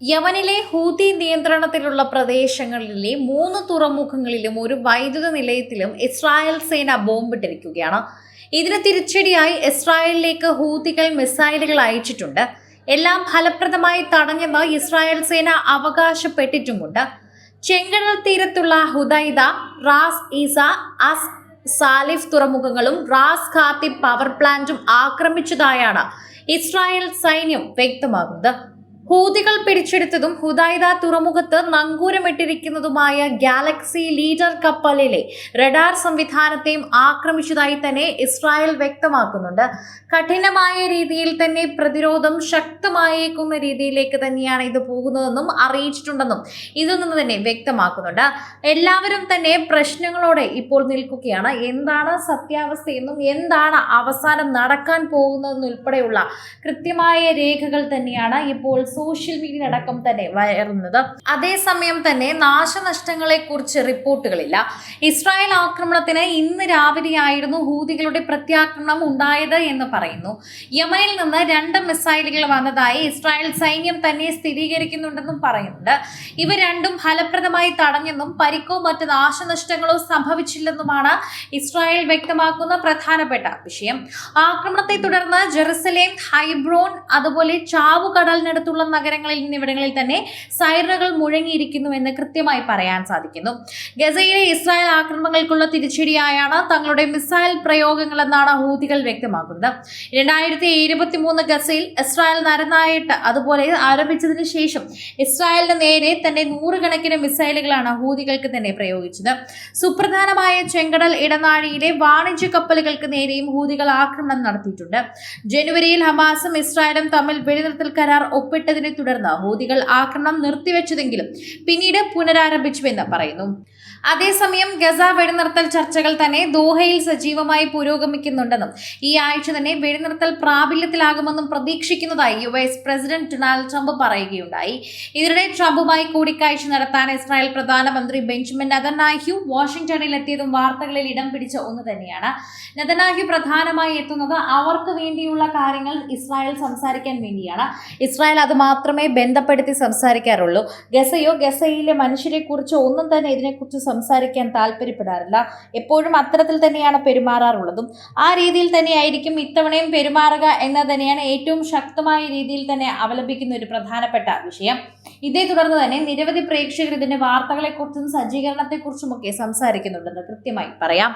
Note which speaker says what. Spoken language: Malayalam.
Speaker 1: യമനിലെ ഹൂതി നിയന്ത്രണത്തിലുള്ള പ്രദേശങ്ങളിലെ മൂന്ന് തുറമുഖങ്ങളിലും ഒരു വൈദ്യുത നിലയത്തിലും ഇസ്രായേൽ സേന ബോംബിട്ടിരിക്കുകയാണ്. ഇതിന് തിരിച്ചടിയായി ഇസ്രായേലിലേക്ക് ഹൂതികൾ മിസൈലുകൾ അയച്ചിട്ടുണ്ട്. എല്ലാം ഫലപ്രദമായി തടഞ്ഞെന്ന് ഇസ്രായേൽ സേന അവകാശപ്പെട്ടിട്ടുമുണ്ട്. ചെങ്കടൽ തീരത്തുള്ള Hodeidah Ras Isa As Salif തുറമുഖങ്ങളും Ras ഖാത്തി power പ്ലാന്റും ആക്രമിച്ചതായാണ് ഇസ്രായേൽ സൈന്യം വ്യക്തമാക്കുന്നത്. ഹൂതികൾ പിടിച്ചെടുത്തതും ഹുദൈദ തുറമുഖത്ത് നങ്കൂരമിട്ടിരിക്കുന്നതുമായ ഗാലക്സി ലീഡർ കപ്പലിലെ റഡാർ സംവിധാനത്തെയും ആക്രമിച്ചതായി തന്നെ ഇസ്രായേൽ വ്യക്തമാക്കുന്നുണ്ട്. കഠിനമായ രീതിയിൽ തന്നെ പ്രതിരോധം ശക്തമായേക്കുന്ന രീതിയിലേക്ക് തന്നെയാണ് ഇത് പോകുന്നതെന്നും അറിയിച്ചിട്ടുണ്ടെന്നും ഇതിൽ നിന്ന് തന്നെ വ്യക്തമാക്കുന്നുണ്ട്. എല്ലാവരും തന്നെ പ്രശ്നങ്ങളോടെ ഇപ്പോൾ നിൽക്കുകയാണ്. എന്താണ് സത്യാവസ്ഥയെന്നും എന്താണ് അവസാനം നടക്കാൻ പോകുന്നതെന്നുൾപ്പെടെയുള്ള കൃത്യമായ രേഖകൾ തന്നെയാണ് ഇപ്പോൾ സോഷ്യൽ മീഡിയ അടക്കം തന്നെ വയറുന്നത് അതേസമയം തന്നെ നാശനഷ്ടങ്ങളെ കുറിച്ച് റിപ്പോർട്ടുകളില്ല. ഇസ്രായേൽ ആക്രമണത്തിന് ഇന്ന് രാവിലെയായിരുന്നു ഹൂതികളുടെ പ്രത്യാക്രമണം ഉണ്ടായത് എന്ന് പറയുന്നു. യമനിൽ നിന്ന് രണ്ട് മിസൈലുകൾ വന്നതായി ഇസ്രായേൽ സൈന്യം തന്നെ സ്ഥിരീകരിക്കുന്നുണ്ടെന്നും പറയുന്നുണ്ട്. ഇവ രണ്ടും ഫലപ്രദമായി തടഞ്ഞെന്നും പരിക്കോ മറ്റ് നാശനഷ്ടങ്ങളോ സംഭവിച്ചില്ലെന്നുമാണ് ഇസ്രായേൽ വ്യക്തമാക്കുന്ന പ്രധാനപ്പെട്ട വിഷയം. ആക്രമണത്തെ തുടർന്ന് ജെറുസലേം ഹൈബ്രോൺ അതുപോലെ ചാവുകടലിനടുത്തുള്ള നഗരങ്ങളിൽ എന്നിവിടങ്ങളിൽ തന്നെ സൈറനുകൾ മുഴങ്ങിയിരിക്കുന്നുവെന്ന് കൃത്യമായി പറയാൻ സാധിക്കുന്നു. ഗസയിലെ ഇസ്രായേൽ ആക്രമണങ്ങൾക്കുള്ള തിരിച്ചടിയായാണ് തങ്ങളുടെ മിസൈൽ പ്രയോഗങ്ങൾ എന്നാണ് ഹൂതികൾ വ്യക്തമാക്കുന്നത്. രണ്ടായിരത്തി ഇരുപത്തി മൂന്ന് ഗസയിൽ ഇസ്രായേൽ നരനായിട്ട് അതുപോലെ ആരംഭിച്ചതിന് ശേഷം ഇസ്രായേലിന് നേരെ തന്നെ നൂറുകണക്കിന് മിസൈലുകളാണ് ഹൂതികൾക്ക് തന്നെ പ്രയോഗിച്ചത്. സുപ്രധാനമായ ചെങ്കടൽ ഇടനാഴിയിലെ വാണിജ്യ കപ്പലുകൾക്ക് നേരെയും ഹൂതികൾ ആക്രമണം നടത്തിയിട്ടുണ്ട്. ജനുവരിയിൽ ഹമാസും ഇസ്രായേലും തമ്മിൽ വെടിനിർത്തൽ കരാർ ഒപ്പിട്ടതിനെ തുടർന്ന് ഹൂതികൾ ആക്രമണം നിർത്തിവെച്ചതെങ്കിലും പിന്നീട് പുനരാരംഭിച്ചുവെന്ന് പറയുന്നു. അതേസമയം ഗസ വെടിനിർത്തൽ ചർച്ചകൾ തന്നെ ദോഹയിൽ സജീവമായി പുരോഗമിക്കുന്നുണ്ടെന്നും ഈ ആഴ്ച തന്നെ വെടിനിർത്തൽ പ്രാബല്യത്തിലാകുമെന്നും പ്രതീക്ഷിക്കുന്നതായി U S president Donald Trump പറയുകയുണ്ടായി. ഇതിനിടെ ട്രംപുമായി കൂടിക്കാഴ്ച നടത്താൻ ഇസ്രായേൽ പ്രധാനമന്ത്രി ബെഞ്ചമിൻ നദനാഹ്യു വാഷിംഗ്ടണിൽ എത്തിയതും വാർത്തകളിൽ ഇടം പിടിച്ച ഒന്ന് തന്നെയാണ്. നദനാഹ്യു പ്രധാനമായി എത്തുന്നത് അവർക്ക് വേണ്ടിയുള്ള കാര്യങ്ങൾ ഇസ്രായേൽ സംസാരിക്കാൻ വേണ്ടിയാണ്. ഇസ്രായേൽ അത് മാത്രമേ ബന്ധപ്പെടുത്തി സംസാരിക്കാറുള്ളൂ. ഗസയോ ഗസയിലെ മനുഷ്യരെ കുറിച്ചോ ഒന്നും തന്നെ ഇതിനെക്കുറിച്ച് സംസാരിക്കാൻ താല്പര്യപ്പെടാറില്ല. എപ്പോഴും അത്തരത്തിൽ തന്നെയാണ് പെരുമാറാറുള്ളതും. ആ രീതിയിൽ തന്നെയായിരിക്കും ഇത്തവണയും പെരുമാറുക എന്ന് തന്നെയാണ് ഏറ്റവും ശക്തമായ രീതിയിൽ തന്നെ അവലംബിക്കുന്ന ഒരു പ്രധാനപ്പെട്ട വിഷയം. ഇതേ തുടർന്ന് തന്നെ നിരവധി പ്രേക്ഷകർ ഇതിന്റെ വാർത്തകളെക്കുറിച്ചും സജ്ജീകരണത്തെക്കുറിച്ചുമൊക്കെ സംസാരിക്കുന്നുണ്ടെന്ന് കൃത്യമായി പറയാം.